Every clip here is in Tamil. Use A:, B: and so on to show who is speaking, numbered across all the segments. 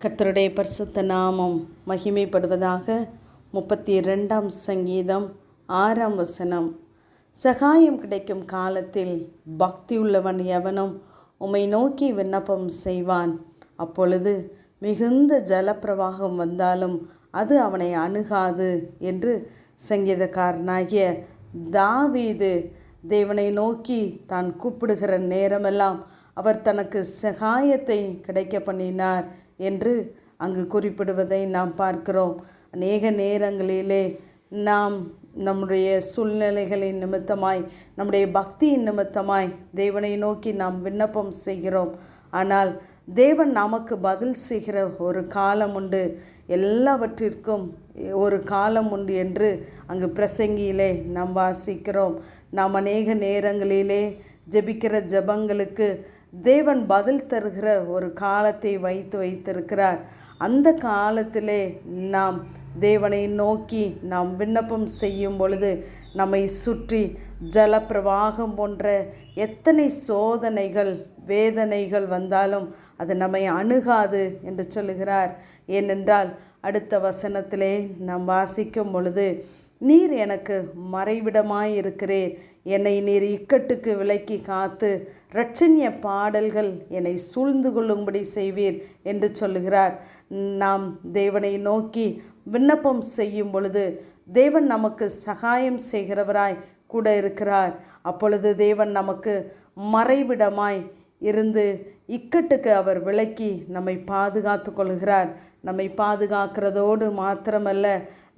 A: கர்த்தருடைய பரிசுத்த நாமம் மகிமைப்படுவதாக முப்பத்தி ரெண்டாம் சங்கீதம் ஆறாம் வசனம். சகாயம் கிடைக்கும் காலத்தில் பக்தியுள்ளவன் எவனும் உம்மை நோக்கி விண்ணப்பம் செய்வான். அப்பொழுது மிகுந்த ஜலப்பிரவாகம் வந்தாலும் அது அவனை அணுகாது என்று சங்கீதக்காரனாகிய தாவீது தேவனை நோக்கி தான் கூப்பிடுகிற நேரமெல்லாம் அவர் தனக்கு சகாயத்தை கிடைக்க பண்ணினார் என்று அங்கு குறிப்பிடுவதை நாம் பார்க்கிறோம். அநேக நேரங்களிலே நாம் நம்முடைய சூழ்நிலைகளின் நிமித்தமாய் நம்முடைய பக்தியின் நிமித்தமாய் தேவனை நோக்கி நாம் விண்ணப்பம் செய்கிறோம். ஆனால் தேவன் நமக்கு பதில் செய்கிற ஒரு காலம் உண்டு. எல்லாவற்றிற்கும் ஒரு காலம் உண்டு என்று அங்கு பிரசங்கியிலே நாம் வாசிக்கிறோம். நாம் அநேக நேரங்களிலே ஜெபிக்கிற ஜெபங்களுக்கு தேவன் பதில் தருகிற ஒரு காலத்தை வைத்து வைத்திருக்கிறார். அந்த காலத்திலே நாம் தேவனை நோக்கி நாம் விண்ணப்பம் செய்யும் பொழுது நம்மை சுற்றி ஜலப்பிரவாகம் போன்ற எத்தனை சோதனைகள் வேதனைகள் வந்தாலும் அது நம்மை அணுகாது என்று சொல்லுகிறார். ஏனென்றால் அடுத்த வசனத்திலே நாம் வாசிக்கும் பொழுது நீர் எனக்கு மறைவிடமாயிருக்கிறீர். என்னை நீர் இக்கட்டுக்கு விலக்கி காத்து இரட்சண்ய பாடல்கள் என்னை சூழ்ந்து கொள்ளும்படி செய்வீர் என்று சொல்லுகிறார். நாம் தேவனை நோக்கி விண்ணப்பம் செய்யும் பொழுது தேவன் நமக்கு சகாயம் செய்கிறவராய் கூட இருக்கிறார். அப்பொழுது தேவன் நமக்கு மறைவிடமாய் இருந்து இக்கட்டுக்கு அவர் விலக்கி நம்மை பாதுகாத்து கொள்கிறார். நம்மை பாதுகாக்கிறதோடு மாத்திரமல்ல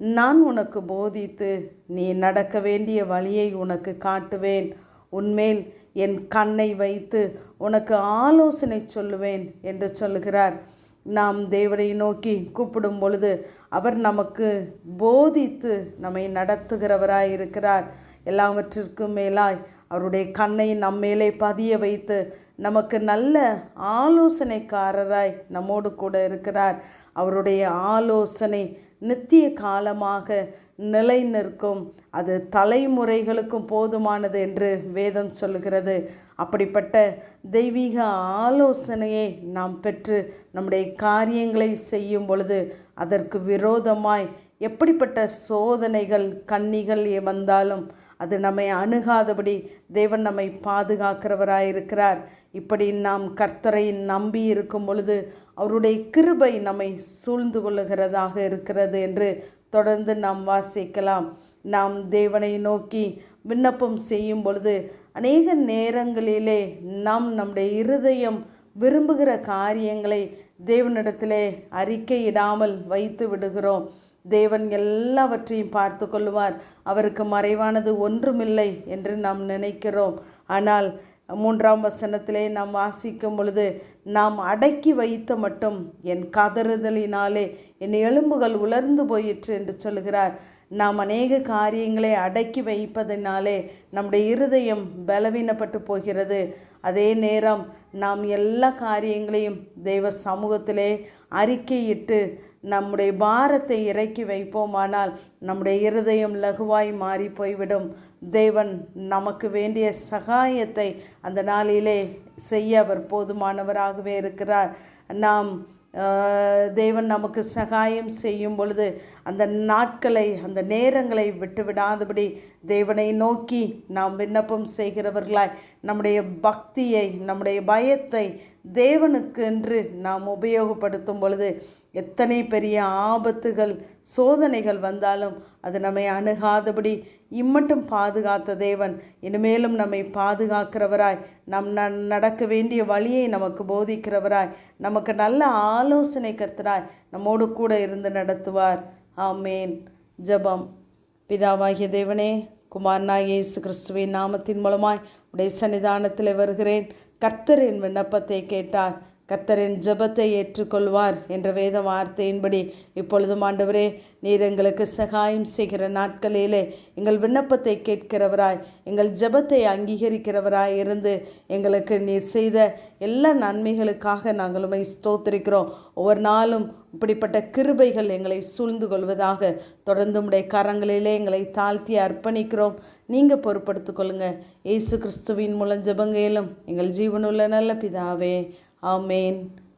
A: நான் உனக்கு போதித்து நீ நடக்க வேண்டிய வழியை உனக்கு காட்டுவேன். உன்மேல் என் கண்ணை வைத்து உனக்கு ஆலோசனை சொல்லுவேன் என்று சொல்லுகிறார். நாம் தேவனை நோக்கி கூப்பிடும் பொழுது அவர் நமக்கு போதித்து நம்மை நடத்துகிறவராய் இருக்கிறார் எல்லாவற்றிற்கும் மேலாய் அவருடைய கண்ணை நம்மேலே பதிய வைத்து நமக்கு நல்ல ஆலோசனைக்காரராய் நம்மோடு கூட இருக்கிறார். அவருடைய ஆலோசனை நித்திய காலமாக நிலை நிற்கும். அது தலைமுறைகளுக்கும் போதுமானது என்று வேதம் சொல்லுகிறது. அப்படிப்பட்ட தெய்வீக ஆலோசனையை நாம் பெற்று நம்முடைய காரியங்களை செய்யும் பொழுது அதற்கு விரோதமாய் எப்படிப்பட்ட சோதனைகள் கன்னிகள் வந்தாலும் அது நம்மை அணுகாதபடி தேவன் நம்மை பாதுகாக்கிறவராயிருக்கிறார். இப்படி நாம் கர்த்தரை நம்பி இருக்கும் பொழுது அவருடைய கிருபை நம்மை சூழ்ந்து கொள்ளுகிறதாக இருக்கிறது என்று தொடர்ந்து நாம் வாசிக்கலாம். நாம் தேவனை நோக்கி விண்ணப்பம் செய்யும் பொழுது அநேக நேரங்களிலே நாம் நம்முடைய இருதயம் விரும்புகிற காரியங்களை தேவனிடத்திலே அறிக்கையிடாமல் வைத்து விடுகிறோம். தேவன் எல்லாவற்றையும் பார்த்து கொள்வார் அவருக்கு மறைவானது ஒன்றுமில்லை என்று நாம் நினைக்கிறோம். ஆனால் மூன்றாம் வசனத்திலே நாம் வாசிக்கும் பொழுது நாம் அடக்கி வைத்த மட்டும் என் கதறுதலினாலே என் எலும்புகள் உலர்ந்து போயிற்று என்று சொல்கிறார். நாம் அநேக காரியங்களை அடக்கி வைப்பதனாலே நம்முடைய இருதயம் பலவீனப்பட்டு போகிறது. அதே நேரம் நாம் எல்லா காரியங்களையும் தெய்வ சமூகத்திலே அறிக்கையிட்டு நம்முடைய பாரத்தை இறக்கி வைப்போமானால் நம்முடைய இருதயம் லகுவாய் மாறி போய்விடும் தேவன் நமக்கு வேண்டிய சகாயத்தை அந்த நாளிலே செய்ய அவர் போதுமானவராகவே இருக்கிறார். நாம் தேவன் நமக்கு சகாயம் செய்யும் பொழுது அந்த நாட்களை அந்த நேரங்களை விட்டு விடாதபடி தேவனை நோக்கி நாம் விண்ணப்பம் செய்கிறவர்களாய் நம்முடைய பக்தியை நம்முடைய பயத்தை தேவனுக்கு என்று நாம் உபயோகப்படுத்தும் பொழுது எத்தனை பெரிய ஆபத்துகள் சோதனைகள் வந்தாலும் அது நம்மை அணுகாதபடி இம்மட்டும் பாதுகாத்த தேவன். இனிமேலும் நம்மை பாதுகாக்கிறவராய் நம் நடக்க வேண்டிய வழியை நமக்கு போதிக்கிறவராய் நமக்கு நல்ல ஆலோசனை கர்த்தராய் நம்மோடு கூட இருந்து நடத்துவார். ஆமேன். ஜபம். பிதாவாகிய தேவனே குமாரனாகிய இயேசு கிறிஸ்துவின் நாமத்தின் மூலமாய் உடைய சன்னிதானத்தில் வருகிறேன். கர்த்தரின் விண்ணப்பத்தை கேட்டார். கர்த்தரின் ஜபத்தை ஏற்றுக்கொள்வார் என்ற வேத வார்த்தையின்படி இப்பொழுதும் ஆண்டவரே நீர் எங்களுக்கு சகாயம் செய்கிற நாட்களிலே எங்கள் விண்ணப்பத்தை கேட்கிறவராய் எங்கள் ஜபத்தை அங்கீகரிக்கிறவராய் இருந்து எங்களுக்கு நீர் செய்த எல்லா நன்மைகளுக்காக நாங்கள் உண்மை ஸ்தோத்திரிக்கிறோம். ஒவ்வொரு நாளும் இப்படிப்பட்ட கிருபைகள் எங்களை சூழ்ந்து கொள்வதாக தொடர்ந்து உடைய கரங்களிலே எங்களை தாழ்த்தி அர்ப்பணிக்கிறோம். நீங்கள் பொறுப்படுத்திக் கொள்ளுங்கள் இயேசு கிறிஸ்துவின் மூலம் ஜபங்கையிலும் எங்கள் ஜீவனுள்ள நல்ல பிதாவே ஆமேன்